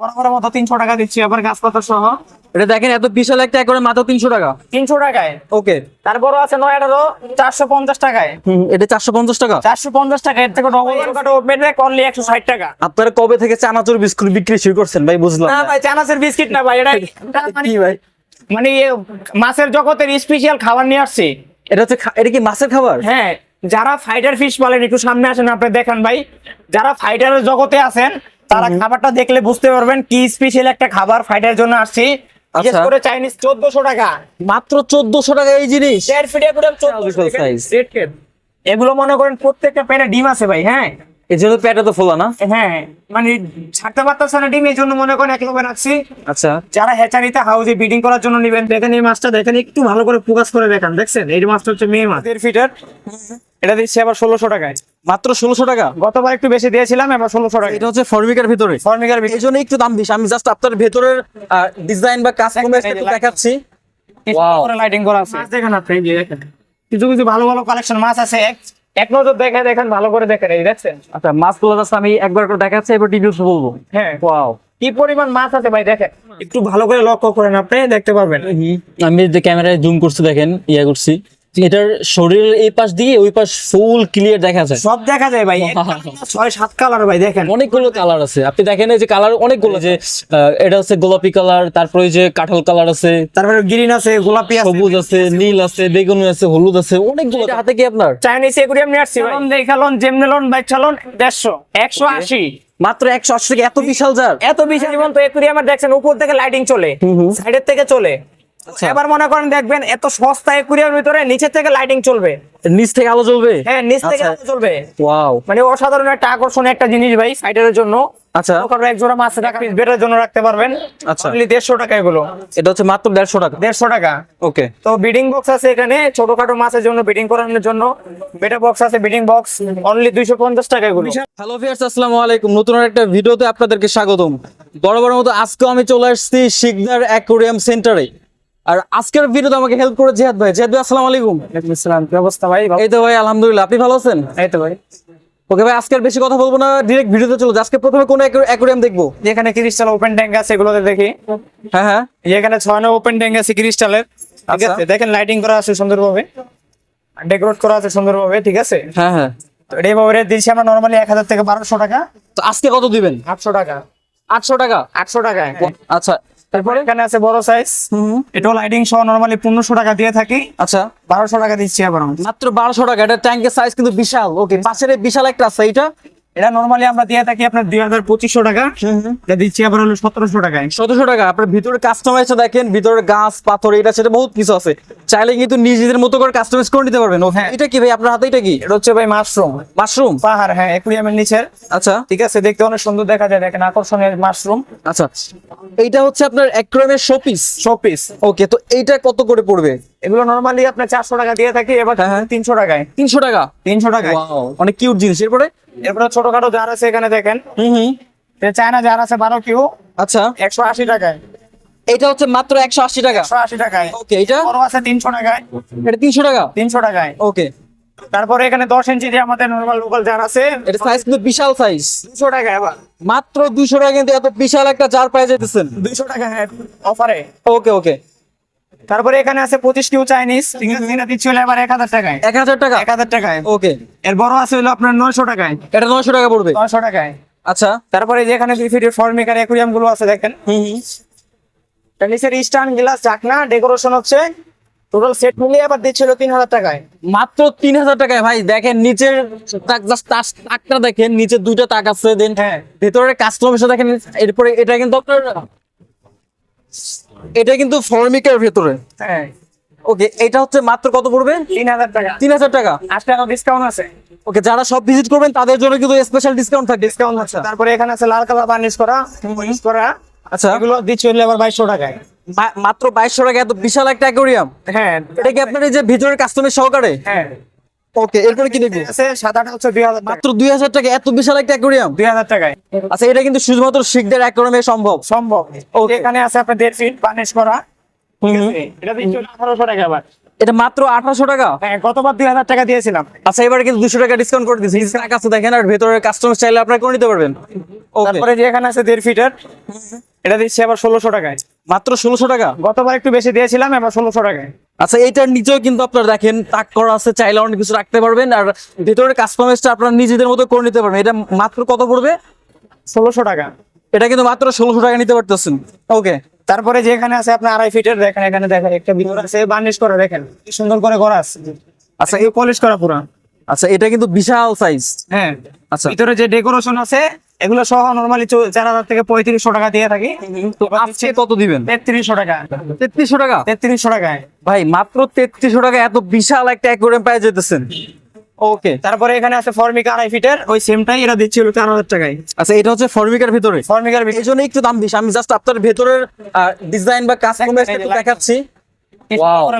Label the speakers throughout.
Speaker 1: বরাবরের মতো তিনশো টাকা দিচ্ছি আবার গাছপাতা সহ।
Speaker 2: এটা দেখেন এত বিশাল একটা করে মাত্র তিনশো টাকা।
Speaker 1: তিনশো টাকায়।
Speaker 2: ওকে।
Speaker 1: তারপরও আছে নয় আঠারো চারশো পঞ্চাশ টাকায়।
Speaker 2: এটা চারশো পঞ্চাশ টাকা।
Speaker 1: চারশো পঞ্চাশ টাকা এর থেকে ডবল কাটো ওপেন রেক অনলি একশো ষাট টাকা।
Speaker 2: আপনারা কবে থেকে চানাচুর বিস্কুট বিক্রি শুরু করছেন ভাই? বুঝলাম
Speaker 1: না।
Speaker 2: না।
Speaker 1: ভাই চানাচের বিস্কিট না ভাই এটা মানে
Speaker 2: ভাই?
Speaker 1: মানে মাছের জগতের স্পেশাল খাবার নিয়ে আসছি।
Speaker 2: এটা হচ্ছে এটা কি মাছের খাবার?
Speaker 1: হ্যাঁ যারা ফাইটার ফিশ বলেন একটু সামনে আসেন আপনি দেখেন ভাই। যারা ফাইটারের জগতে আছেন তারা খাবারটা দেখলে বুঝতে পারবেন কি স্পেশাল একটা খাবার ফাইটার জন্য আসছি।
Speaker 2: আচ্ছা।
Speaker 1: করে চাইনিজ চোদ্দশো টাকা।
Speaker 2: মাত্র টাকা এই জিনিস?
Speaker 1: দেড় ফিট এগুলো চোদ্দশো
Speaker 2: বিশাল
Speaker 1: এগুলো মনে করেন প্রত্যেকটা পেনে ডিম আছে ভাই হ্যাঁ?
Speaker 2: এই জন্য পেটে তো ফোলা না?
Speaker 1: হ্যাঁ মানে ছাড়তে পারতেছে না ডিম এই জন্য মনে করেন এক রাখছি।
Speaker 2: আচ্ছা।
Speaker 1: যারা হ্যাচারিতে হাউসে বিডিং করার জন্য নেবেন দেখেন এই মাছটা দেখেন একটু ভালো করে ফোকাস করে দেখেন দেখছেন? এই মাছটা হচ্ছে মেয়ে মাছ। দেড় ফিটার এটা দিচ্ছি আবার ষোলোশো টাকায়।
Speaker 2: মাত্র ষোলোশো টাকা?
Speaker 1: গতবার একটু বেশি দিয়েছিলাম এবার ষোলোশো টাকা।
Speaker 2: এটা হচ্ছে ফর্মিকার ভিতরে।
Speaker 1: ফর্মিকার
Speaker 2: এই জন্য একটু দাম বেশি। আমি জাস্ট আপনার ভেতরের ডিজাইন বা কাস্টমাইজ
Speaker 1: এই
Speaker 2: একটু
Speaker 1: light-
Speaker 2: দেখাচ্ছি.
Speaker 1: লাইটিং করা আছে। মাছ দেখেন আপনি এই দেখেন। কিছু কিছু ভালো ভালো কালেকশন মাছ আছে। এক এক নজর দেখে দেখেন ভালো করে দেখেন এই দেখছেন?
Speaker 2: আচ্ছা মাছগুলো জাস্ট আমি একবার করে দেখাচ্ছি এবার ডিটেলস বলব।
Speaker 1: হ্যাঁ।
Speaker 2: ওয়াও
Speaker 1: কি পরিমাণ মাছ আছে ভাই দেখেন? একটু ভালো করে লক্ষ্য করেন আপনি দেখতে পারবেন।
Speaker 2: আমি যে ক্যামেরায় জুম করছি দেখেন ইয়া করছি। এটার শরীরের এই পাশ দিয়ে ওই পাশ ফুল ক্লিয়ার দেখা যায়।
Speaker 1: সব দেখা যায় ভাই। ছয় সাত কালার ভাই দেখেন।
Speaker 2: অনেকগুলো কালার আছে। আপনি দেখেন এই যে কালার অনেকগুলো যে এটা হচ্ছে গোলাপি কালার তারপরে ওই যে কাঁঠাল কালার আছে।
Speaker 1: তারপরে গ্রিন আছে গোলাপি আছে।
Speaker 2: সবুজ আছে নীল আছে বেগুনি আছে হলুদ আছে অনেকগুলো। এটা হাতে কি আপনার?
Speaker 1: চাইনিজ একুরিয়াম নিয়ে আসছি ভাই। দেখালন জেমনেলন বাইক চালন। দেড়শো একশো আশি।
Speaker 2: মাত্র একশো আশি থেকে এত বিশাল জার
Speaker 1: এত বিশাল জীবন তো একুরিয়ামের দেখছেন উপর থেকে লাইটিং চলে। সাইডের থেকে চলে। এবার মনে করেন দেখবেন এত সস্তা একুরিয়ামের ভিতরে নিচের থেকে লাইটিং চলবে।
Speaker 2: নিচ থেকে আলো জ্বলবে?
Speaker 1: হ্যাঁ নিচ থেকে
Speaker 2: আচ্ছা।
Speaker 1: আলো চলবে
Speaker 2: ওয়াও
Speaker 1: মানে অসাধারণ একটা আকর্ষণীয় একটা জিনিস ভাই সাইডের জন্য।
Speaker 2: আচ্ছা।
Speaker 1: ওখানে এক জোড়া মাছ রাখা বেটার জন্য রাখতে পারবেন।
Speaker 2: আচ্ছা।
Speaker 1: অনলি দেড়শো টাকা এগুলো।
Speaker 2: এটা হচ্ছে মাত্র দেড়শো টাকা?
Speaker 1: দেড়শো টাকা।
Speaker 2: ওকে
Speaker 1: তো বিডিং বক্স আছে এখানে ছোটখাটো মাছের জন্য বিডিং করানোর জন্য। বেটা বক্স আছে বিডিং বক্স অনলি দুইশো পঞ্চাশ টাকা এগুলো।
Speaker 2: হ্যালো ভিউয়ার্স আসসালামু আলাইকুম। নতুন একটা ভিডিওতে আপনাদেরকে স্বাগতম। বড় বড় মতো আজকে আমি চলে আসছি শিকদার অ্যাকোরিয়াম সেন্টারে। আর আজকের ভিডিওতে আমাকে হেল্প করে জিহাদ ভাই। জিহাদ ভাই আসসালামু আলাইকুম।
Speaker 1: ইসলাম কি অবস্থা ভাই?
Speaker 2: এই তো ভাই আলহামদুলিল্লাহ। আপনি ভালো আছেন?
Speaker 1: এই তো ভাই।
Speaker 2: ওকে ভাই আজকে বেশি কথা বলব না ডিরেক্ট ভিডিওতে চলো আজকে প্রথমে কোন অ্যাকোরিয়াম দেখব?
Speaker 1: যেখানে ক্রিস্টাল ওপেন ট্যাঙ্ক আছে এগুলোতে দেখি।
Speaker 2: হ্যাঁ হ্যাঁ।
Speaker 1: এখানে ছয় ওপেন ট্যাঙ্ক আছে ক্রিস্টালের ঠিক
Speaker 2: আচ্ছা।
Speaker 1: আছে? দেখেন লাইটিং করা আছে সুন্দরভাবে। ডেকোরেট করা আছে সুন্দরভাবে ঠিক আছে?
Speaker 2: হ্যাঁ হ্যাঁ।
Speaker 1: তো এটা এভাবে দিচ্ছি আমরা নর্মালি এক হাজার থেকে বারোশো টাকা।
Speaker 2: তো আজকে কত দিবেন?
Speaker 1: আটশো টাকা।
Speaker 2: আটশো টাকা?
Speaker 1: আটশো টাকা।
Speaker 2: আচ্ছা
Speaker 1: তারপরে? এখানে আছে বড় সাইজ। এটাও লাইটিং সহ নরমালি পনেরোশো টাকা দিয়ে থাকি।
Speaker 2: আচ্ছা।
Speaker 1: বারোশো টাকা দিচ্ছি আবার
Speaker 2: মাত্র বারোশো টাকা এটা ট্যাঙ্কের সাইজ কিন্তু বিশাল। ওকে পাশের বিশাল একটা আছে এটা
Speaker 1: এটা নর্মালি আমরা দিয়ে থাকি আপনার দুই হাজার পঁচিশশো টাকা। এটা দিচ্ছি আবার হলো সতেরোশো টাকায়।
Speaker 2: সতেরোশো টাকা আপনার ভিতরে কাস্টমাইজ দেখেন ভিতরে গাছ পাথর এটা সেটা বহুত কিছু আছে। চাইলে কিন্তু নিজেদের মতো করে কাস্টমাইজ করে নিতে পারবেন।
Speaker 1: হ্যাঁ।
Speaker 2: এটা কি ভাই আপনার হাতে এটা কি?
Speaker 1: এটা হচ্ছে ভাই মাশরুম
Speaker 2: মাশরুম
Speaker 1: পাহাড় হ্যাঁ একুরিয়ামের নিচের।
Speaker 2: আচ্ছা।
Speaker 1: ঠিক আছে দেখতে অনেক সুন্দর দেখা যায় দেখেন আকর্ষণীয় মাশরুম
Speaker 2: আচ্ছা। এইটা হচ্ছে আপনার অ্যাক্রোয়ামের শোপিস
Speaker 1: শোপিস
Speaker 2: ওকে তো এইটা কত করে পড়বে?
Speaker 1: এগুলো নর্মালি আপনার চারশো টাকা দিয়ে থাকি এবার
Speaker 2: হ্যাঁ, হ্যাঁ।
Speaker 1: তিনশো টাকায়।
Speaker 2: তিনশো টাকা?
Speaker 1: তিনশো টাকায়।
Speaker 2: অনেক কিউট জিনিস। এরপরে
Speaker 1: এরপরে ছোটখাটো জার আছে এখানে দেখেন।
Speaker 2: হুম হুম।
Speaker 1: চায়না জার আছে বারো কিউ।
Speaker 2: আচ্ছা।
Speaker 1: একশো আশি টাকায়।
Speaker 2: এটা হচ্ছে মাত্র একশো আশি টাকা?
Speaker 1: একশো আশি টাকায়।
Speaker 2: ওকে এটা?
Speaker 1: বড় আছে তিনশো টাকায়।
Speaker 2: এটা তিনশো টাকা?
Speaker 1: তিনশো টাকায়।
Speaker 2: ওকে
Speaker 1: তারপরে এখানে দশ ইঞ্চি যে আমাদের নর্মাল লোকাল জার আছে।
Speaker 2: এটা সাইজ কিন্তু বিশাল সাইজ
Speaker 1: দুশো টাকা আবার।
Speaker 2: মাত্র দুইশো টাকা কিন্তু এত বিশাল একটা জার পাই যেতেছেন
Speaker 1: দুইশো টাকা হ্যাঁ অফারে
Speaker 2: ওকে ওকে
Speaker 1: তারপরে এখানে আছে পঁচিশ কিউ চাইনিজ ঠিক আছে এটা দিচ্ছি হলো এবার এক হাজার টাকায়।
Speaker 2: এক হাজার টাকা?
Speaker 1: এক হাজার টাকায়।
Speaker 2: ওকে।
Speaker 1: এর বড় আছে হলো আপনার নয়শো টাকায়।
Speaker 2: এটা নয়শো টাকা পড়বে?
Speaker 1: নয়শো টাকায়।
Speaker 2: আচ্ছা।
Speaker 1: তারপরে যে এখানে দুই ফিটের ফর্মিকার অ্যাকুরিয়ামগুলো আছে দেখেন। স্টান গ্লাস চাকনা ডেকোরেশন হচ্ছে। টোটাল সেট মিলিয়ে আবার দিচ্ছিল তিন হাজার টাকায়।
Speaker 2: মাত্র তিন হাজার টাকায় ভাই। দেখেন নিচের তাকটা দেখেন। নিচের দুইটা তাক আছে দেন
Speaker 1: হ্যাঁ।
Speaker 2: ভেতরে কাস্টমার দেখেন এরপরে এটা কিন্তু আপনার এটা কিন্তু ফর্মিকের ভেতরে।
Speaker 1: হ্যাঁ।
Speaker 2: ওকে এটা হচ্ছে মাত্র কত পড়বে?
Speaker 1: তিন হাজার টাকা।
Speaker 2: তিন হাজার টাকা।
Speaker 1: আট টাকা ডিসকাউন্ট আছে।
Speaker 2: ওকে যারা সব ভিজিট করবেন তাদের জন্য কিন্তু স্পেশাল ডিসকাউন্ট থাকবে
Speaker 1: ডিসকাউন্ট আছে। তারপরে এখানে আছে লাল কালার বার্নিশ করা বার্নিশ করা।
Speaker 2: আচ্ছা।
Speaker 1: এগুলো দিচ্ছি হলো আবার বাইশশো টাকায়।
Speaker 2: মাত্র বাইশশো টাকা এত বিশাল একটা অ্যাকোরিয়াম
Speaker 1: হ্যাঁ।
Speaker 2: এটা কি আপনার এই যে ভিতরের কাস্টমার সহকারে?
Speaker 1: হ্যাঁ।
Speaker 2: ওকে এরপরে কি দেখব?
Speaker 1: সাদাটা হচ্ছে দুই হাজার টাকা।
Speaker 2: মাত্র দুই হাজার টাকা এত বিশাল একটা অ্যাকোরিয়াম
Speaker 1: দুই হাজার টাকায়।
Speaker 2: আচ্ছা এটা কিন্তু শুধুমাত্র শিখদের অ্যাকোরিয়ামে সম্ভব।
Speaker 1: সম্ভব. এখানে আছে আপনার দেড় ফিট করা। এটা দিচ্ছি হলো আঠারোশো টাকা আবার।
Speaker 2: এটা মাত্র আঠারোশো টাকা?
Speaker 1: হ্যাঁ গতবার দুই হাজার টাকা দিয়েছিলাম।
Speaker 2: আচ্ছা এবারে কিন্তু দুশো টাকা ডিসকাউন্ট করে দিচ্ছি। দেখেন আর ভেতরের কাস্টমার চাইলে আপনারা করে নিতে পারবেন।
Speaker 1: তারপরে যে এখানে আছে দেড় ফিটার এটা দিচ্ছি আবার ষোলোশো টাকায়।
Speaker 2: মাত্র ষোলোশো টাকা?
Speaker 1: গতবার একটু বেশি দিয়েছিলাম এবার ষোলোশো টাকায়।
Speaker 2: আচ্ছা এইটার নিচেও কিন্তু আপনারা দেখেন তাক করা আছে চাইলে অনেক কিছু রাখতে পারবেন আর ভেতরের কাস্টমাইজটা আপনারা নিজেদের মতো করে নিতে পারবেন। এটা মাত্র কত পড়বে?
Speaker 1: ষোলোশো টাকা।
Speaker 2: এটা কিন্তু মাত্র ষোলোশো টাকা নিতে পারতেছেন। ওকে।
Speaker 1: তারপরে যে এখানে আছে আপনার আড়াই ফিটের দেখেন এখানে দেখেন একটা ভিতর আছে বার্নিশ করা দেখেন কি সুন্দর করে করা আছে। আচ্ছা এই পলিশ করা পুরা।
Speaker 2: আচ্ছা এটা কিন্তু বিশাল সাইজ
Speaker 1: হ্যাঁ।
Speaker 2: আচ্ছা।
Speaker 1: ভিতরে যে ডেকোরেশন আছে এগুলো সহ নর্মালি চার হাজার থেকে পঁয়ত্রিশশো টাকা দিয়ে থাকি।
Speaker 2: তো আজকে কত দিবেন?
Speaker 1: তেত্রিশশো টাকা।
Speaker 2: তেত্রিশশো টাকা?
Speaker 1: তেত্রিশশো টাকায়।
Speaker 2: ভাই মাত্র তেত্রিশশো টাকা এত বিশাল একটা অ্যাকোয়ারিয়াম পাই যেতেছেন। ওকে
Speaker 1: তারপরে এখানে আছে ফর্মিকা আড়াই ফিটের ওই সেমটাই এরা দিচ্ছিল চার হাজার টাকায়।
Speaker 2: আচ্ছা এটা হচ্ছে ফর্মিকার ভিতরে?
Speaker 1: ফর্মিকার
Speaker 2: এই জন্য একটু দাম বেশি আমি জাস্ট আপনার ভেতরের ডিজাইন বা দেখাচ্ছি।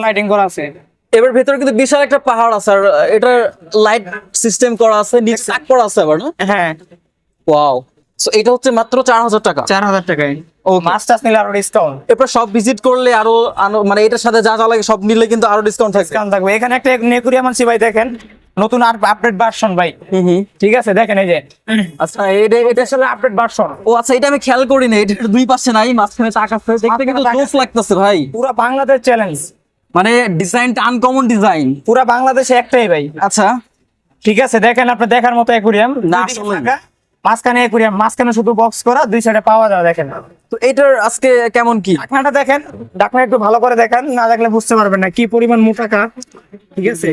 Speaker 1: লাইটিং করা আছে।
Speaker 2: এবার ভেতরে কিন্তু বিশাল একটা পাহাড় আছে আর এটার লাইট সিস্টেম করা আছে নিচে করা আছে আবার না?
Speaker 1: হ্যাঁ।
Speaker 2: ওয়াও সো এটা হচ্ছে মাত্র চার হাজার টাকা।
Speaker 1: চার হাজার টাকায়. মাছ টাছ নিলে আরও ডিসকাউন্ট
Speaker 2: এরপর সব ভিজিট করলে আরও মানে এটার সাথে যা যা লাগে সব নিলে কিন্তু আরও ডিসকাউন্ট থাকবে।
Speaker 1: ডিসকাউন্ট থাকবে। এখানে একটা নেকুরিয়াম আনছি ভাই দেখেন। নতুন আর আপডেট ভার্সন ভাই। ঠিক আছে দেখেন এই যে।
Speaker 2: আচ্ছা এটা
Speaker 1: এটা আসলে আপডেট ভার্সন
Speaker 2: ও আচ্ছা এটা আমি খেয়াল করি না এটা দুই পাশে নাই মাঝখানে তাক আছে। দেখতে কিন্তু জোস লাগতেছে ভাই।
Speaker 1: পুরো বাংলাদেশ চ্যালেঞ্জ
Speaker 2: মানে ডিজাইনটা আনকমন ডিজাইন
Speaker 1: পুরো বাংলাদেশে একটাই ভাই।
Speaker 2: আচ্ছা।
Speaker 1: ঠিক আছে দেখেন আপনি দেখার মতো অ্যাকুরিয়াম
Speaker 2: না, আসলেই।
Speaker 1: মাঝখানে অ্যাকুরিয়াম মাঝখানে শুধু বক্স করা দুই সাইডে পাওয়া যায় দেখেন।
Speaker 2: তো এটার আজকে কেমন কি?
Speaker 1: ডাকনাটা দেখেন ডাকনা একটু ভালো করে দেখেন না দেখলে বুঝতে পারবেন না কি পরিমাণ মোটা কাঠ ঠিক আছে?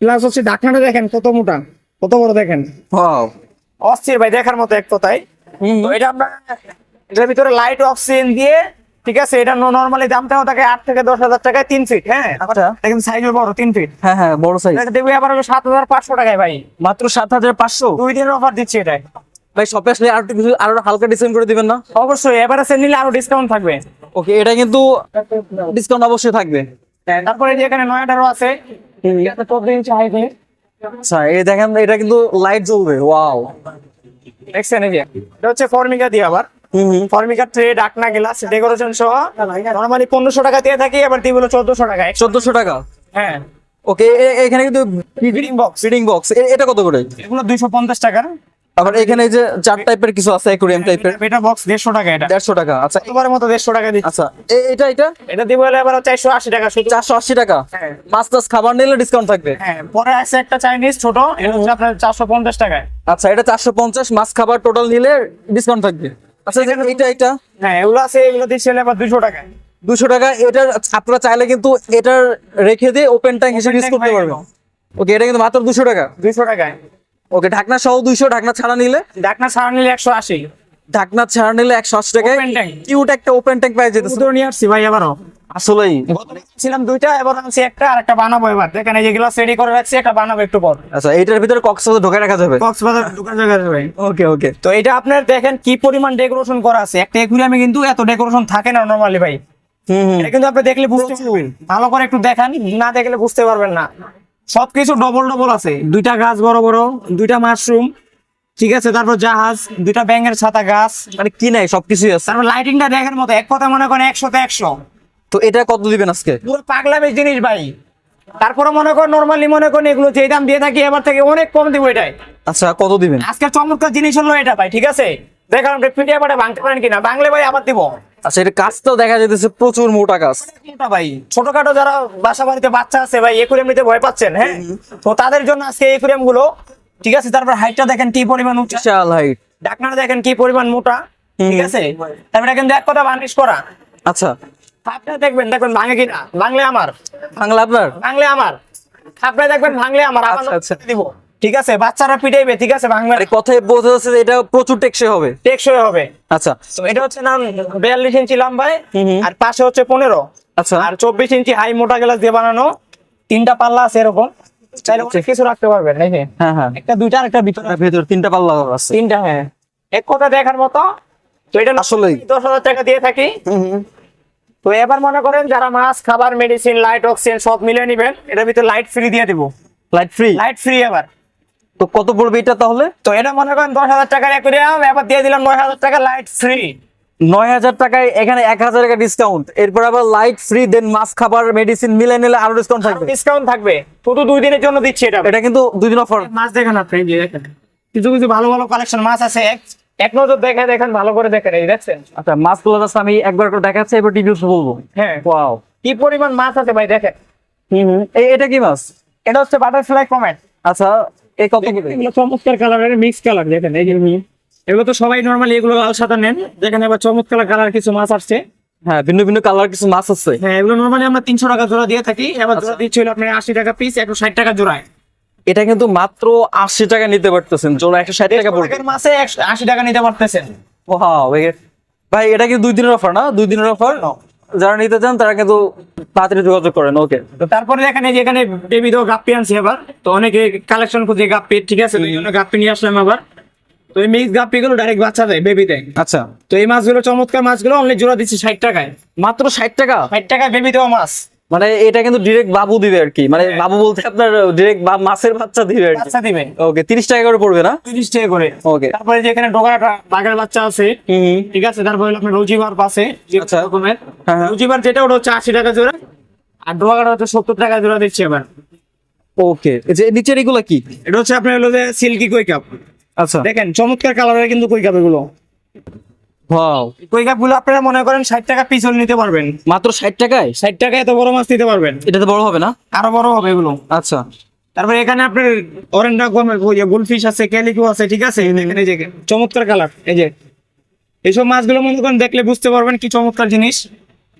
Speaker 1: প্লাস হচ্ছে ডাকনাটা দেখেন কত মোটা কত বড় দেখেন। অস্থির ভাই দেখার মতো এক কথায়।
Speaker 2: হুম।
Speaker 1: তো এটা আমরা এটার ভিতরে লাইট অক্সিজেন দিয়ে ঠিক আছে এটা নর্মালি দামটাও থাকে আট থেকে দশ হাজার টাকায় তিন ফিট হ্যাঁ?
Speaker 2: আচ্ছা।
Speaker 1: এটা কিন্তু বড় তিন ফিট
Speaker 2: হ্যাঁ হ্যাঁ বড় সাইজ
Speaker 1: দেখবে আবার সাত হাজার পাঁচশো টাকায় ভাই
Speaker 2: মাত্র সাত হাজার পাঁচশো।
Speaker 1: দুই দিনের অফার দিচ্ছি এটাই
Speaker 2: ভাই শপে আসলে আর কিছু আরও হালকা ডিসকাউন্ট করে দিবেন না?
Speaker 1: অবশ্যই এবারে সে নিলে আরও ডিসকাউন্ট থাকবে।
Speaker 2: ওকে এটা কিন্তু ডিসকাউন্ট অবশ্যই থাকবে।
Speaker 1: হ্যাঁ, তারপরে যে এখানে নয়টারও আছে
Speaker 2: আচ্ছা এই দেখেন এটা কিন্তু লাইট জ্বলবে ওয়াও
Speaker 1: দেখছেন এই যে এটা হচ্ছে ফর্মিকা দিয়ে আবার। ফর্মিকা ট্রে ডাকনা গ্লাস ডেকোরেশন সহ নর্মালি পনেরোশো টাকা দিয়ে থাকি হলো চোদ্দশো টাকা
Speaker 2: চোদ্দশো টাকা?
Speaker 1: হ্যাঁ।
Speaker 2: ওকে এখানে কিন্তু
Speaker 1: ফিডিং বক্স
Speaker 2: ফিডিং বক্স এটা কত করে?
Speaker 1: এগুলো দুইশো পঞ্চাশ টাকা।
Speaker 2: আবার এখানে এই যে চার টাইপের কিছু আছে অ্যাকোরিয়াম টাইপের
Speaker 1: এটা বক্স দেড়শো টাকা এটা।
Speaker 2: দেড়শো টাকা আচ্ছা।
Speaker 1: এবারের মতো দেড়শো টাকা দিচ্ছি?
Speaker 2: আচ্ছা এ- এটা এটা?
Speaker 1: এটা দিব হলে এবার চারশো আশি টাকা শুধু।
Speaker 2: চারশো আশি টাকা?
Speaker 1: হ্যাঁ।
Speaker 2: মাছ টাছ খাবার নিলে ডিসকাউন্ট থাকবে?
Speaker 1: হ্যাঁ পরে আছে একটা চাইনিজ ছোট এটা হচ্ছে আপনার চারশো পঞ্চাশ টাকায়।
Speaker 2: আচ্ছা এটা চারশো পঞ্চাশ মাছ খাবার টোটাল নিলে ডিসকাউন্ট থাকবে। আচ্ছা এটা এটা
Speaker 1: হ্যাঁ এগুলো আছে এগুলো দিচ্ছি হলে এবার দুশো টাকায়।
Speaker 2: দুশো টাকা এটার আপনারা চাইলে কিন্তু এটার রেখে দিয়ে ওপেন ট্যাঙ্ক হিসেবে ইউজ করতে পারবেন। ওকে এটা কিন্তু মাত্র দুশো টাকা।
Speaker 1: দুইশো টাকায়।
Speaker 2: ওকে ঢাকনা সহ দুইশো ঢাকনা ছাড়া নিলে?
Speaker 1: ডাকনা ছাড়া নিলে একশো আশি।
Speaker 2: ঢাকনা ছাড়া নিলে একশো আশি
Speaker 1: tank।
Speaker 2: কিউট একটা ওপেন ট্যাঙ্ক পাই যেতেছে।
Speaker 1: দুটো নিয়ে আসছি ভাই
Speaker 2: আসলেই।
Speaker 1: ছিলাম দুইটা এবার আনছি একটা আর একটা বানাবো এবার। দেখেন এই রেডি করে রাখছি একটা বানাবো একটু পর।
Speaker 2: আচ্ছা এইটার ভিতরে কক্স ঢোকে রাখা যাবে?
Speaker 1: কক্সবাজার দোকান জায়গা যাবে
Speaker 2: ওকে ওকে।
Speaker 1: তো এটা আপনার দেখেন কি পরিমাণ ডেকোরেশন করা আছে। একটা একুরিয়ামে কিন্তু এত ডেকোরেশন থাকে না নরমালি ভাই।
Speaker 2: হুম হুম।
Speaker 1: এটা কিন্তু আপনি দেখলে বুঝতে পারবেন। ভালো করে একটু দেখান না দেখলে বুঝতে পারবেন না। সবকিছু ডবল ডবল আছে। দুইটা গাছ বড় বড় দুইটা মাশরুম ঠিক আছে? তারপর জাহাজ দুইটা ব্যাঙের ছাতা গাছ
Speaker 2: মানে কি নাই সবকিছুই আছে।
Speaker 1: তারপর লাইটিংটা দেখার মতো এক কথা মনে করেন একশোতে একশো।
Speaker 2: তো এটা কত দিবেন আজকে?
Speaker 1: পুরো পাগলামের জিনিস ভাই। তারপরে মনে করেন নর্মালি মনে করেন এগুলো যে দাম দিয়ে থাকি এবার থেকে অনেক কম দিব এটাই।
Speaker 2: আচ্ছা কত দিবেন?
Speaker 1: আজকে চমৎকার জিনিস হলো এটা ভাই ঠিক আছে? পিটিয়ে ভাঙতে পারেন কিনা? বাংলা ভাই আবার দিব।
Speaker 2: আচ্ছা এটা কাজটাও দেখা যেতেছে প্রচুর মোটা কাজ।
Speaker 1: মোটা ভাই। ছোটখাটো যারা বাসা বাড়িতে বাচ্চা আছে ভাই একুরিয়াম নিতে ভয় পাচ্ছেন হ্যাঁ? তো তাদের জন্য আজকে একুরিয়ামগুলো ঠিক আছে? তারপর হাইটটা দেখেন কি পরিমাণ উঁচা।
Speaker 2: হাইট
Speaker 1: ডাকনাটা দেখেন কি পরিমাণ মোটা ঠিক আছে? তারপরে কিন্তু এক কথা বার্নিশ করা।
Speaker 2: আচ্ছা।
Speaker 1: আপনারা দেখবেন দেখবেন ভাঙে কিনা? বাংলা আমার।
Speaker 2: বাংলা আপনার?
Speaker 1: বাংলা আমার। আপনারা দেখবেন ভাঙলে আমার। আবার
Speaker 2: আচ্ছা, আচ্ছা।
Speaker 1: দিব। ঠিক আছে? বাচ্চারা পিটাইবে ঠিক আছে? বাংলা
Speaker 2: কথায় বোঝা যাচ্ছে যে এটা প্রচুর টেকসই হবে।
Speaker 1: টেকসই হবে।
Speaker 2: আচ্ছা।
Speaker 1: তো এটা হচ্ছে নাম বিয়াল্লিশ ইঞ্চি লম্বায়
Speaker 2: হুম।
Speaker 1: আর পাশে হচ্ছে পনেরো।
Speaker 2: আচ্ছা।
Speaker 1: আর চব্বিশ ইঞ্চি হাই মোটা গ্লাস দিয়ে বানানো তিনটা পাল্লা আছে এরকম। চাইলে কিছু রাখতে পারবেন যে
Speaker 2: হ্যাঁ হ্যাঁ।
Speaker 1: একটা দুইটা আর একটা ভিতরে।
Speaker 2: ভেতর তিনটা পাল্লা আছে।
Speaker 1: তিনটা হ্যাঁ। এক কথা দেখার মতো তো এটা
Speaker 2: আসলেই।
Speaker 1: দশ হাজার টাকা দিয়ে থাকি। তো এবার মনে করেন যারা মাছ খাবার মেডিসিন লাইট অক্সিজেন সব মিলিয়ে নিবেন এটার ভিতরে লাইট ফ্রি দিয়ে দিব।
Speaker 2: লাইট ফ্রি
Speaker 1: লাইট ফ্রি এবার।
Speaker 2: তো কত পড়বে এটা তাহলে?
Speaker 1: তো এটা মনে করেন দশ হাজার টাকার অ্যাকুরিয়াম এবার দিয়ে দিলাম নয় হাজার টাকা লাইট ফ্রি
Speaker 2: নয় হাজার টাকায় এখানে এক হাজার টাকা ডিসকাউন্ট এরপর আবার লাইট ফ্রি দেন মাছ খাবার মেডিসিন মিলে নিলে আরও ডিসকাউন্ট থাকবে।
Speaker 1: ডিসকাউন্ট থাকবে। শুধু দুই দিনের জন্য দিচ্ছি এটা।
Speaker 2: এটা কিন্তু দুই দিন অফার
Speaker 1: মাছ দেখেন আপনি কিছু কিছু ভালো ভালো কালেকশন মাছ আছে। এক নজর দেখে দেখেন ভালো করে দেখেন এই দেখছেন?
Speaker 2: আচ্ছা মাছগুলো জাস্ট আমি একবার করে দেখাচ্ছি এবার ডিটেলস বলব।
Speaker 1: হ্যাঁ।
Speaker 2: ওয়াও
Speaker 1: কি পরিমাণ মাছ আছে ভাই দেখেন।
Speaker 2: এই এটা কি মাছ?
Speaker 1: এটা হচ্ছে বাটারফ্লাই কমেট
Speaker 2: আচ্ছা এই কত করে?
Speaker 1: এগুলো চমৎকার কালারের মিক্স কালার দেখেন এই যে এগুলো তো সবাই নরমালি এগুলো লাল সাদা নেন। দেখেন এবার চমৎকার কালার কিছু মাছ আসছে।
Speaker 2: হ্যাঁ ভিন্ন ভিন্ন কালার কিছু মাছ আছে।
Speaker 1: হ্যাঁ এগুলো নরমালি আমরা তিনশো টাকা জোড়া দিয়ে থাকি। এবার জোড়া দিচ্ছি হলো আপনার আশি টাকা পিস একশো ষাট টাকা জোড়ায়।
Speaker 2: এটা কিন্তু মাত্র আশি টাকা নিতে পারতেছেন জোড়া একশো ষাট টাকা পড়বে।
Speaker 1: মাসে আশি টাকা নিতে পারতেছেন।
Speaker 2: ভাই এটা কি দুই দিনের অফার না? দুই দিনের অফার যারা নিতে চান তারা কিন্তু তাড়াতাড়ি যোগাযোগ করেন ওকে।
Speaker 1: তো তারপরে এখানে যে এখানে বেবি দো গাপ্পি আনছি এবার। তো অনেকে কালেকশন খুঁজে গাপ্পি ঠিক আছে? ওই এই জন্য গাপ্পি নিয়ে আসলাম আবার। তো এই মিক্স গাপ্পি গুলো ডাইরেক্ট বাচ্চা দেয় বেবি দেয়।
Speaker 2: আচ্ছা।
Speaker 1: তো এই মাছগুলো চমৎকার মাছগুলো অনলি জোড়া দিচ্ছি ষাট টাকায়।
Speaker 2: মাত্র ষাট টাকা?
Speaker 1: ষাট টাকায় বেবি দেওয়া মাছ।
Speaker 2: মানে এটা কিন্তু ডিরেক্ট বাবু দিবে আর কি মানে বাবু বলতে আপনার ডিরেক্ট মাছের বাচ্চা দিবে আর
Speaker 1: বাচ্চা দিবে।
Speaker 2: ওকে তিরিশ টাকা করে পড়বে না?
Speaker 1: তিরিশ টাকা করে।
Speaker 2: ওকে
Speaker 1: তারপরে যে এখানে ডোগাটা বাঘের বাচ্চা আছে
Speaker 2: হুম
Speaker 1: ঠিক আছে? তারপরে হলো আপনার রুজিবার পাশে যে
Speaker 2: আচ্ছা।
Speaker 1: রকমের।
Speaker 2: হ্যাঁ, হ্যাঁ।
Speaker 1: রুজিবার যেটা ওটা হচ্ছে আশি টাকা জোড়া আর ডোগাটা হচ্ছে সত্তর টাকা জোড়া দিচ্ছে এবার।
Speaker 2: ওকে যে নিচের এগুলা কি?
Speaker 1: এটা হচ্ছে আপনার হলো যে সিল্কি কই কাপ।
Speaker 2: আচ্ছা।
Speaker 1: দেখেন চমৎকার কালারের কিন্তু কই কাপ এগুলো। আপনারা মনে করেন ষাট টাকা পিস নিতে পারবেন।
Speaker 2: মাত্র ষাট টাকায়?
Speaker 1: ষাট টাকা এত বড় মাছ নিতে পারবেন।
Speaker 2: এটা তো বড় হবে না?
Speaker 1: আরও বড় হবে এগুলো।
Speaker 2: আচ্ছা।
Speaker 1: তারপরে এখানে আপনার গোলফিশ আছে ক্যালিকো আছে ঠিক আছে? এখানে যে চমৎকার কালার এই যে। এইসব মাছগুলো মনে করেন দেখলে বুঝতে পারবেন কি চমৎকার জিনিস।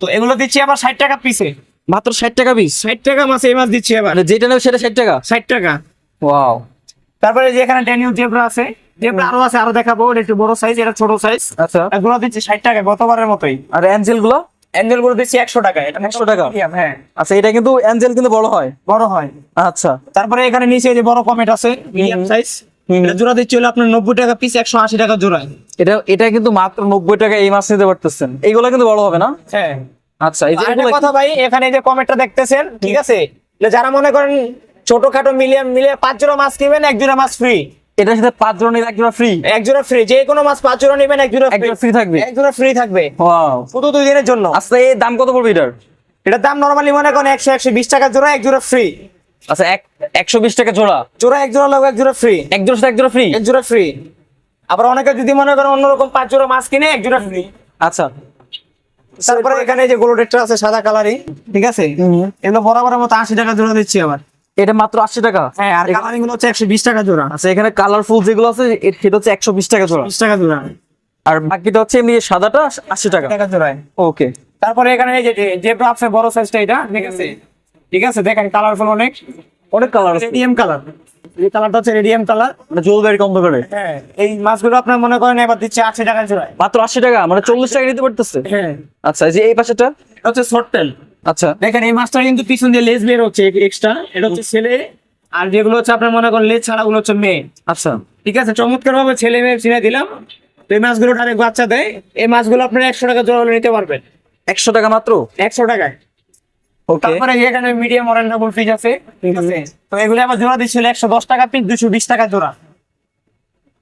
Speaker 1: তো এগুলো দিচ্ছি আবার ষাট টাকা পিসে
Speaker 2: মাত্র ষাট টাকা পিস
Speaker 1: ষাট টাকা মাছ এই মাছ দিচ্ছি এবার
Speaker 2: মানে যেটা নেবে সেটা ষাট টাকা?
Speaker 1: ষাট টাকা।
Speaker 2: ওয়াও
Speaker 1: তারপরে যে এখানে ড্যানিয়েল জেব্রা আছে জেব্রা আরও আছে আরও দেখাবো। এটা একটু বড় সাইজ এটা ছোট সাইজ
Speaker 2: আচ্ছা।
Speaker 1: এগুলো দিচ্ছি ষাট টাকা গতবারের মতোই।
Speaker 2: আর
Speaker 1: অ্যাঞ্জেলগুলো? অ্যাঞ্জেলগুলো দিচ্ছি একশো টাকা এটা
Speaker 2: 100 টাকা?
Speaker 1: হ্যাঁ।
Speaker 2: আচ্ছা এটা কিন্তু অ্যাঞ্জেল কিন্তু বড় হয়?
Speaker 1: বড় হয়।
Speaker 2: আচ্ছা।
Speaker 1: তারপরে এখানে নিচে যে বড় কমেট আছে মিডিয়াম সাইজ। এটা জোড়া দিচ্ছি হলো আপনার নব্বই টাকা পিস একশো আশি টাকা জোড়ায়।
Speaker 2: এটা এটা কিন্তু মাত্র নব্বই টাকা এই মাছ নিতে পারতেছেন। এইগুলো কিন্তু বড় হবে না?
Speaker 1: হ্যাঁ।
Speaker 2: আচ্ছা এই যে
Speaker 1: কথা ভাই এখানে যে কমেটটা দেখতেছেন ঠিক আছে? যারা মনে করেন ছোটখাটো মিলিয়ে মিলে পাঁচ জোড়া মাছ কিনবেন এক জোড়া মাছ ফ্রি
Speaker 2: এটার সাথে পাঁচ জনের এক জোড়া ফ্রি
Speaker 1: এক জোড়া ফ্রি যে কোনো মাছ পাঁচ জোড়া নেবেন এক জোড়া
Speaker 2: এক জোড়া ফ্রি থাকবে?
Speaker 1: এক জোড়া ফ্রি থাকবে।
Speaker 2: ওয়াও
Speaker 1: শুধু দুই দিনের জন্য।
Speaker 2: আচ্ছা এই দাম কত পড়বে এটার?
Speaker 1: এটার দাম নরমালি মনে করেন একশো একশো বিশ টাকা জোড়া এক জোড়া ফ্রি
Speaker 2: আচ্ছা এক একশো বিশ টাকা জোড়া?
Speaker 1: জোড়া এক জোড়া লাগবে এক জোড়া ফ্রি
Speaker 2: এক জোড়া সাথে এক জোড়া ফ্রি
Speaker 1: এক জোড়া ফ্রি আবার অনেকে যদি মনে করেন অন্যরকম পাঁচ জোড়া মাছ কিনে এক জোড়া ফ্রি
Speaker 2: আচ্ছা।
Speaker 1: তারপরে এখানে যে গোল্ডেরটা আছে সাদা কালারই ঠিক আছে? এগুলো বরাবরের মতো আশি টাকা জোড়া দিচ্ছি আবার।
Speaker 2: এটা মাত্র আশি টাকা।
Speaker 1: হ্যাঁ আর কালারিংগুলো হচ্ছে একশো বিশ টাকা জোড়া।
Speaker 2: আচ্ছা এখানে কালারফুল যেগুলো আছে সেটা হচ্ছে একশো বিশ টাকা জোড়া।
Speaker 1: বিশ টাকা জোড়া।
Speaker 2: আর বাকিটা হচ্ছে এমনি সাদাটা আশি টাকা।
Speaker 1: টাকা জোড়ায়।
Speaker 2: ওকে।
Speaker 1: তারপরে এখানে এই যে জেব্রা আছে বড় সাইজটা এটা ঠিক আছে? ঠিক আছে দেখেন কালারফুল অনেক।
Speaker 2: অনেক কালার আছে।
Speaker 1: রেডিয়াম কালার এই কালারটা হচ্ছে রেডিয়াম কালার
Speaker 2: মানে জ্বলবে কম করে।
Speaker 1: হ্যাঁ এই মাছগুলো আপনার মনে করেন এবার দিচ্ছে আশি টাকা জোড়ায়।
Speaker 2: মাত্র আশি টাকা মানে চল্লিশ টাকা নিতে পারতেছে।
Speaker 1: হ্যাঁ।
Speaker 2: আচ্ছা এই যে এই পাশেটা?
Speaker 1: হচ্ছে শর্ট টেল
Speaker 2: আচ্ছা।
Speaker 1: দেখেন এই মাছটা কিন্তু পিছন দিয়ে লেজ বের হচ্ছে এক্সট্রা এটা হচ্ছে ছেলে আর যেগুলো হচ্ছে আপনার মনে করেন লেজ ছাড়া ওগুলো হচ্ছে মেয়ে।
Speaker 2: আচ্ছা।
Speaker 1: ঠিক আছে? চমৎকার ভাবে ছেলে মেয়ে চিনে দিলাম। তো এই মাছগুলো ডাইরেক্ট বাচ্চা দেয়। এই মাছগুলো আপনার একশো টাকা জোড়া হলে নিতে পারবেন।
Speaker 2: একশো টাকা মাত্র?
Speaker 1: একশো টাকায়। তারপরে এখানে মিডিয়াম ফিজ আছে। ঠিক আছে? তো এগুলো জোড়া দিচ্ছিল একশো দশ টাকা পিস দুশো বিশ টাকা জোড়া।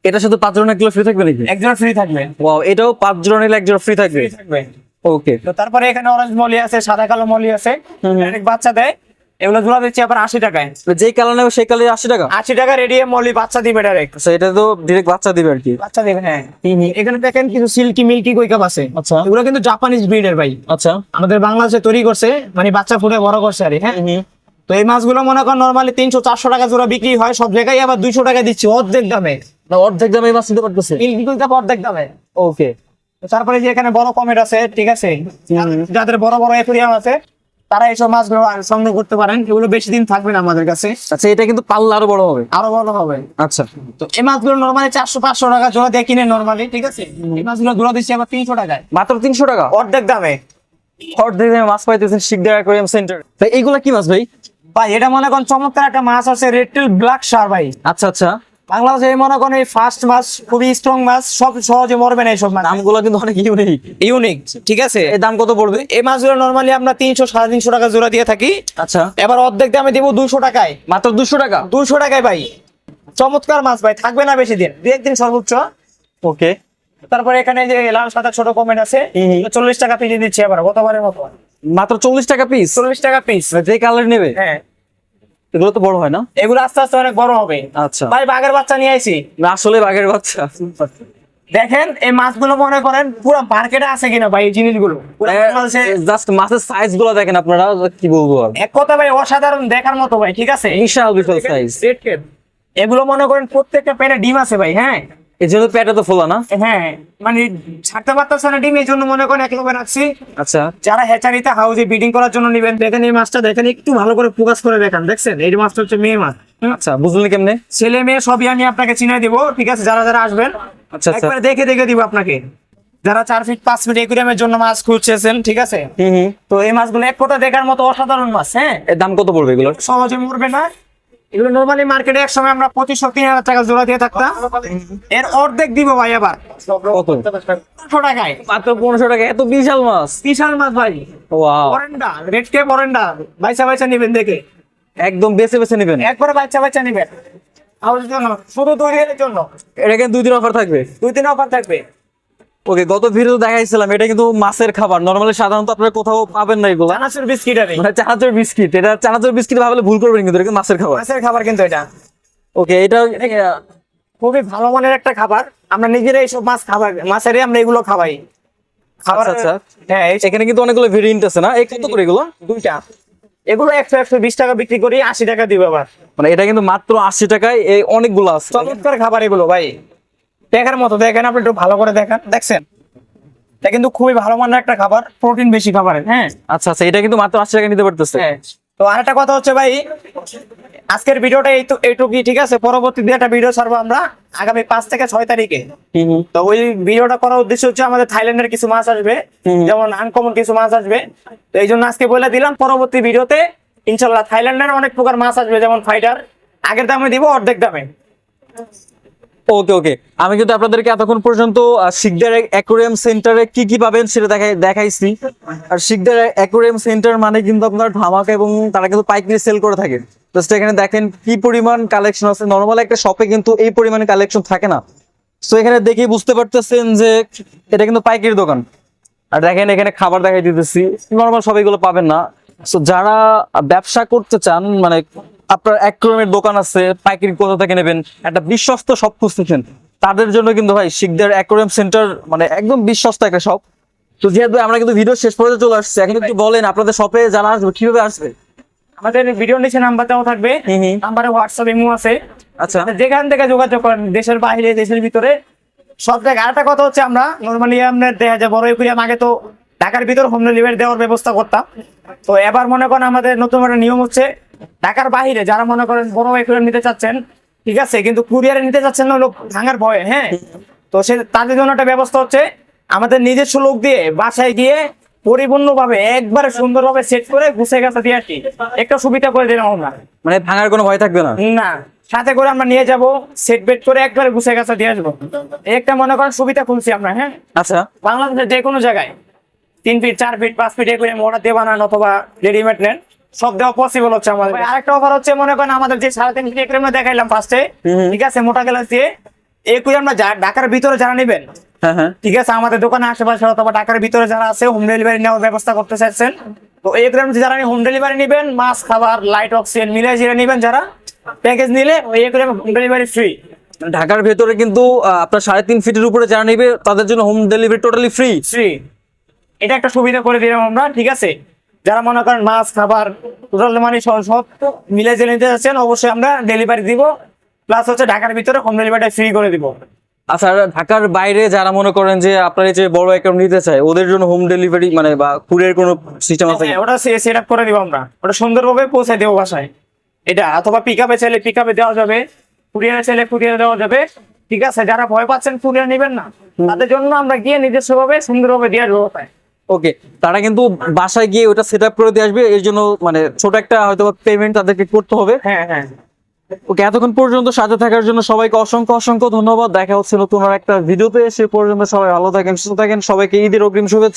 Speaker 2: এটা শুধু পাঁচ কিলো ফ্রি থাকবে নাকি?
Speaker 1: এক জোড়া ফ্রি থাকবে।
Speaker 2: ওয়াও এটাও পাঁচ জোড়া নিলে এক জোড়া ফ্রি থাকবে।
Speaker 1: ফ্রি থাকবে।
Speaker 2: ওকে
Speaker 1: তো তারপরে এখানে অরেঞ্জ মলি আছে সাদা কালো মলি আছে। বাচ্চা দেয় এগুলো জোড়া দিচ্ছি আবার আশি টাকায়।
Speaker 2: যেই কালার নেবে সেই কালার আশি টাকা?
Speaker 1: আশি টাকা রেডিয়াম মলি বাচ্চা দিবে ডাইরেক্ট
Speaker 2: আচ্ছা এটা তো ডিরেক্ট বাচ্চা দিবে আর কি।
Speaker 1: বাচ্চা দিবে হ্যাঁ। এখানে দেখেন কিছু সিল্কি মিল্কি কৈকাপ আছে।
Speaker 2: আচ্ছা।
Speaker 1: এগুলো কিন্তু জাপানিজ ব্রিডের ভাই।
Speaker 2: আচ্ছা।
Speaker 1: আমাদের বাংলাদেশে তৈরি করছে মানে বাচ্চা ফুটে বড় করছে আর হ্যাঁ। তো এই মাছগুলো মনে করেন নর্মালি তিনশো চারশো টাকা জোড়া বিক্রি হয় সব জায়গায় আবার দুইশো টাকা দিচ্ছি অর্ধেক দামে।
Speaker 2: অর্ধেক দামে মাছ নিতে পারতেছে।
Speaker 1: অর্ধেক দামে।
Speaker 2: ওকে
Speaker 1: তারপরে যে এখানে বড় কমেট আছে ঠিক আছে? যাদের বড় বড় অ্যাকুরিয়াম আছে তারা এইসব মাছগুলো সংগ্রহ করতে পারেন। এগুলো বেশি দিন থাকবে না আমাদের কাছে।
Speaker 2: আচ্ছা এটা কিন্তু পাল্লা আরও বড় হবে।
Speaker 1: আরও বড় হবে।
Speaker 2: আচ্ছা।
Speaker 1: তো এই মাছগুলো নর্মালি চারশো পাঁচশো টাকা জোড়া দিয়ে কিনে নর্মালি ঠিক আছে? এই মাছগুলো জোড়া দিচ্ছি আবার তিনশো টাকায়।
Speaker 2: মাত্র তিনশো টাকা?
Speaker 1: অর্ধেক দামে।
Speaker 2: অর্ধেক দামে মাছ পাইতেছেন শিকদার অ্যাকোয়ারিয়াম সেন্টার ভাই এইগুলা কি মাছ ভাই?
Speaker 1: ভাই এটা মনে করেন চমৎকার একটা মাছ আছে রেড টেল ব্ল্যাক শার ভাই।
Speaker 2: আচ্ছা আচ্ছা।
Speaker 1: বাংলাদেশে মনে করেন এই ফার্স্ট মাছ খুবই স্ট্রং মাছ সব সহজে মরবে না এইসব মাছ
Speaker 2: দামগুলো কিন্তু অনেক ইউনিক
Speaker 1: ইউনিক ঠিক আছে?
Speaker 2: এর দাম কত পড়বে?
Speaker 1: এই মাছগুলো নর্মালি আমরা তিনশো সাড়ে তিনশো টাকা জোড়া দিয়ে থাকি।
Speaker 2: আচ্ছা।
Speaker 1: এবার অর্ধেক দামে দিব দুইশো টাকায়।
Speaker 2: মাত্র দুশো টাকা?
Speaker 1: দুইশো টাকায় ভাই। চমৎকার মাছ ভাই থাকবে না বেশি দিন। দু একদিন সর্বোচ্চ।
Speaker 2: ওকে
Speaker 1: তারপরে এখানে যে লাল সাদা ছোট কমেন্ট আছে। চল্লিশ টাকা পিস দিচ্ছি এবার গতবারের মতো।
Speaker 2: মাত্র চল্লিশ টাকা পিস
Speaker 1: চল্লিশ টাকা পিস
Speaker 2: যে কালার নেবে।
Speaker 1: হ্যাঁ।
Speaker 2: এগুলো তো বড় হয় না?
Speaker 1: এগুলো আস্তে আস্তে অনেক বড় হবে।
Speaker 2: আচ্ছা।
Speaker 1: ভাই বাঘের বাচ্চা নিয়ে আইছি।
Speaker 2: না আসলে বাঘের বাচ্চা।
Speaker 1: দেখেন এই মাছগুলো মনে করেন পুরো মার্কেটে আছে কিনা ভাই এই জিনিসগুলো? পুরো বাংলাদেশে
Speaker 2: জাস্ট মাছের সাইজগুলো দেখেন আপনারা কি বলব আর।
Speaker 1: এক কথা ভাই অসাধারণ দেখার মতো ভাই ঠিক আছে?
Speaker 2: বিশাল বিশাল সাইজ।
Speaker 1: এগুলো মনে করেন প্রত্যেকটা পেনে ডিম আছে ভাই হ্যাঁ?
Speaker 2: এই জন্য পেটে তো ফোলা না?
Speaker 1: হ্যাঁ মানে ছাড়তে পারতেছে না ডিম এই জন্য মনে করেন এক লোকে রাখছি।
Speaker 2: আচ্ছা।
Speaker 1: যারা হ্যাচারিতে বিডিং করার জন্য নেবেন দেখেন এই মাছটা দেখেন একটু ভালো করে ফোকাস করে দেখান দেখছেন? এই মাছটা হচ্ছে মেয়ে মাছ?
Speaker 2: আচ্ছা বুঝলেন কেমনে?
Speaker 1: ছেলে মেয়ে সবই আমি আপনাকে চিনাই দিব ঠিক আছে? যারা যারা আসবেন
Speaker 2: আচ্ছা আচ্ছা।
Speaker 1: একবার দেখে দেখে দিব আপনাকে। যারা চার ফিট পাঁচ ফিট একুরিয়ামের জন্য মাছ খুঁজছেন ঠিক আছে? তো এই মাছগুলো এক কোটা দেখার মতো অসাধারণ মাছ হ্যাঁ?
Speaker 2: এর দাম কত পড়বে এগুলোর?
Speaker 1: সহজে মরবে না। এগুলো নর্মালি মার্কেটে এক সময় আমরা পঁচিশশো তিন হাজার টাকা জোড়া দিয়ে থাকতাম। এর অর্ধেক দিব ভাই আবার টাকায়।
Speaker 2: মাত্র পনেরোশো টাকা এত বিশাল মাছ।
Speaker 1: বিশাল মাছ ভাই।
Speaker 2: ওয়াও
Speaker 1: অরেন্ডা রেড কে অরেন্ডা। বাইসা বাইসা নিবেন দেখে।
Speaker 2: একদম বেছে বেছে নেবেন।
Speaker 1: একবারে নিবেন। শুধু দুই জন্য।
Speaker 2: এটা কিন্তু দুই দিন অফার থাকবে।
Speaker 1: দুই দিন অফার থাকবে।
Speaker 2: ওকে গত ভিডিও দেখাইছিলাম এটা কিন্তু মাছের খাবার। নর্মালি সাধারণত আপনারা কোথাও পাবেন না এগুলো।
Speaker 1: চানাচুর বিস্কিট আর।
Speaker 2: মানে চানাচুর বিস্কিট। এটা চানাচুর বিস্কিট ভাবলে ভুল করবেন কিন্তু এটা মাছের খাবার।
Speaker 1: মাছের খাবার কিন্তু এটা।
Speaker 2: ওকে এটা
Speaker 1: খুবই ভালো মানের একটা খাবার। আমরা নিজেরা এইসব মাছ খাবার মাছেরই আমরা এগুলো খাবাই খাবার
Speaker 2: আচ্ছা, আচ্ছা।
Speaker 1: হ্যাঁ
Speaker 2: এখানে কিন্তু অনেকগুলো ভেরিয়েন্ট আছে না? এই কত করে এগুলো?
Speaker 1: দুইটা। এগুলো একশো একশো বিশ টাকা বিক্রি করি আশি টাকা দিব আবার।
Speaker 2: মানে এটা কিন্তু মাত্র আশি টাকায় এই অনেকগুলো আছে।
Speaker 1: চমৎকার খাবার এগুলো ভাই। দেখার মতো দেখেন আপনি একটু ভালো করে দেখেন দেখছেন? এটা কিন্তু খুবই ভালো মানের একটা খাবার প্রোটিন বেশি খাবারের হ্যাঁ?
Speaker 2: আচ্ছা আচ্ছা এটা কিন্তু মাত্র আশি টাকা নিতে পারতেছে।
Speaker 1: হ্যাঁ তো আরেকটা কথা হচ্ছে ভাই আজকের ভিডিওটা এই তো এইটুকুই ঠিক আছে? পরবর্তী দিয়ে একটা ভিডিও ছাড়বো আমরা আগামী পাঁচ থেকে ছয় তারিখে। তো ওই ভিডিওটা করার উদ্দেশ্য হচ্ছে আমাদের থাইল্যান্ডের কিছু মাছ আসবে যেমন আনকমন কিছু মাছ আসবে। তো এই জন্য আজকে বলে দিলাম পরবর্তী ভিডিওতে ইনশাল্লাহ থাইল্যান্ডের অনেক প্রকার মাছ আসবে যেমন ফাইটার আগের দামে দিব অর্ধেক দামে।
Speaker 2: ওকে ওকে আমি কিন্তু আপনাদেরকে এতক্ষণ পর্যন্ত শিকদার অ্যাকোরিয়াম সেন্টারে কি কি পাবেন সেটা দেখাই দেখাইছি। আর শিকদার অ্যাকোরিয়াম সেন্টার মানে কিন্তু আপনার ধামাকা এবং তারা কিন্তু পাইকারি সেল করে থাকে। জাস্ট এখানে দেখেন কি পরিমাণ কালেকশন আছে। নর্মাল একটা শপে কিন্তু এই পরিমাণে কালেকশন থাকে না। সো এখানে দেখেই বুঝতে পারতেছেন যে এটা কিন্তু পাইকারি দোকান। আর দেখেন এখানে খাবার দেখাই দিতেছি। নর্মাল সব এগুলো পাবেন না। সো যারা ব্যবসা করতে চান মানে আপনার অ্যাক্রোমের দোকান আছে পাইকারি কোথা থেকে নেবেন? একটা বিশ্বস্ত সব খুঁজতেছেন। তাদের জন্য কিন্তু ভাই শিখদের অ্যাকোরিয়াম সেন্টার মানে একদম বিশ্বস্ত একটা শপ তো জিয়াদ ভাই আমরা কিন্তু ভিডিও শেষ পর্যন্ত চলে আসছে। এখন একটু বলেন আপনাদের শপে যারা আসবে কীভাবে আসবে?
Speaker 1: আমাদের ভিডিও নিচে নাম্বার দেওয়া থাকবে। নাম্বারে হোয়াটসঅ্যাপ ইমো আছে।
Speaker 2: আচ্ছা।
Speaker 1: যেখান থেকে যোগাযোগ করেন দেশের বাইরে দেশের ভিতরে সব জায়গায়। আরেকটা কথা হচ্ছে আমরা নর্মালি আমরা দেখা যায় বড় একুরিয়াম আগে তো ঢাকার ভিতর হোম ডেলিভারি দেওয়ার ব্যবস্থা করতাম। তো এবার মনে করেন আমাদের নতুন একটা নিয়ম হচ্ছে ঢাকার বাহিরে যারা মনে করেন বড় ভাই একুরিয়াম নিতে চাচ্ছেন ঠিক আছে কিন্তু কুরিয়ারে নিতে চাচ্ছেন না লোক ভাঙার ভয়ে হ্যাঁ? তো সে তাদের জন্য একটা ব্যবস্থা হচ্ছে আমাদের নিজস্ব লোক দিয়ে বাসায় গিয়ে পরিপূর্ণভাবে একবারে সুন্দরভাবে সেট করে গুছে গাছা দিয়ে আসি। একটা সুবিধা করে দিলাম আমরা।
Speaker 2: মানে ভাঙার কোনো ভয় থাকবে না?
Speaker 1: না সাথে করে আমরা নিয়ে যাব সেট বেট করে একবারে গুছে গাছা দিয়ে আসব। একটা মনে করেন সুবিধা খুলছি আমরা হ্যাঁ?
Speaker 2: আচ্ছা।
Speaker 1: বাংলাদেশের যে কোনো জায়গায় তিন ফিট চার ফিট পাঁচ ফিট এগুলো অর্ডার দিয়ে বানান অথবা রেডিমেড নেন। সব দেওয়া পসিবল হচ্ছে আমাদের আরেকটা অফার হচ্ছে মনে করেন আমাদের যে সাড়ে তিন ফিট একুরিয়াম দেখাইলাম ফার্স্টে ঠিক আছে মোটা গ্লাস দিয়ে একুরিয়াম আমরা ঢাকার ভিতরে যারা নেবেন
Speaker 2: হ্যাঁ হ্যাঁ।
Speaker 1: ঠিক আছে আমাদের দোকানে আশেপাশে অথবা ঢাকার ভিতরে যারা আছে হোম ডেলিভারি নেওয়ার ব্যবস্থা করতে চাচ্ছেন তো এই গ্রাম যারা হোম ডেলিভারি নেবেন মাছ খাবার লাইট অক্সিজেন মিলে জিরে নেবেন যারা প্যাকেজ নিলে ওই গ্রাম হোম ডেলিভারি ফ্রি
Speaker 2: ঢাকার ভেতরে কিন্তু আপনার সাড়ে তিন ফিটের উপরে যারা নেবে তাদের জন্য home delivery totally free
Speaker 1: free এটা একটা সুবিধা করে দিলাম আমরা ঠিক আছে? যারা মনে করেন মাছ খাবার টোটাল মানে সব মিলে যে নিতে যাচ্ছেন অবশ্যই আমরা ডেলিভারি দিব। প্লাস হচ্ছে ঢাকার ভিতরে হোম ডেলিভারিটা ফ্রি করে দিব।
Speaker 2: আচ্ছা ঢাকার বাইরে যারা মনে করেন যে আপনার এই যে বড় অ্যাকাউন্ট নিতে চায় ওদের জন্য হোম ডেলিভারি মানে বা কুরিয়ার কোনো সিস্টেম আছে
Speaker 1: হ্যাঁ, ওটা সেট আপ করে দিব আমরা। ওটা সুন্দরভাবে পৌঁছে দেবো বাসায়। এটা অথবা পিক আপে চাইলে পিক আপে দেওয়া যাবে। কুরিয়ারে চাইলে কুরিয়ারে দেওয়া যাবে। ঠিক আছে যারা ভয় পাচ্ছেন কুরিয়ার নেবেন না। তাদের জন্য আমরা গিয়ে নিজস্বভাবে সুন্দরভাবে দিয়ে আসব ওটায়।
Speaker 2: ওকে তারা কিন্তু বাসায় গিয়ে ওটা সেট আপ করে দিয়ে আসবে এর জন্য মানে ছোট একটা হয়তো পেমেন্ট তাদেরকে করতে হবে।
Speaker 1: হ্যাঁ হ্যাঁ।
Speaker 2: ওকে এতক্ষণ পর্যন্ত সাথে থাকার জন্য সবাইকে অসংখ্য অসংখ্য ধন্যবাদ। দেখা হচ্ছে নতুন আর একটা ভিডিওতে সে পর্যন্ত সবাই ভালো থাকেন সুস্থ থাকেন। সবাইকে ঈদের অগ্রিম শুভেচ্ছা।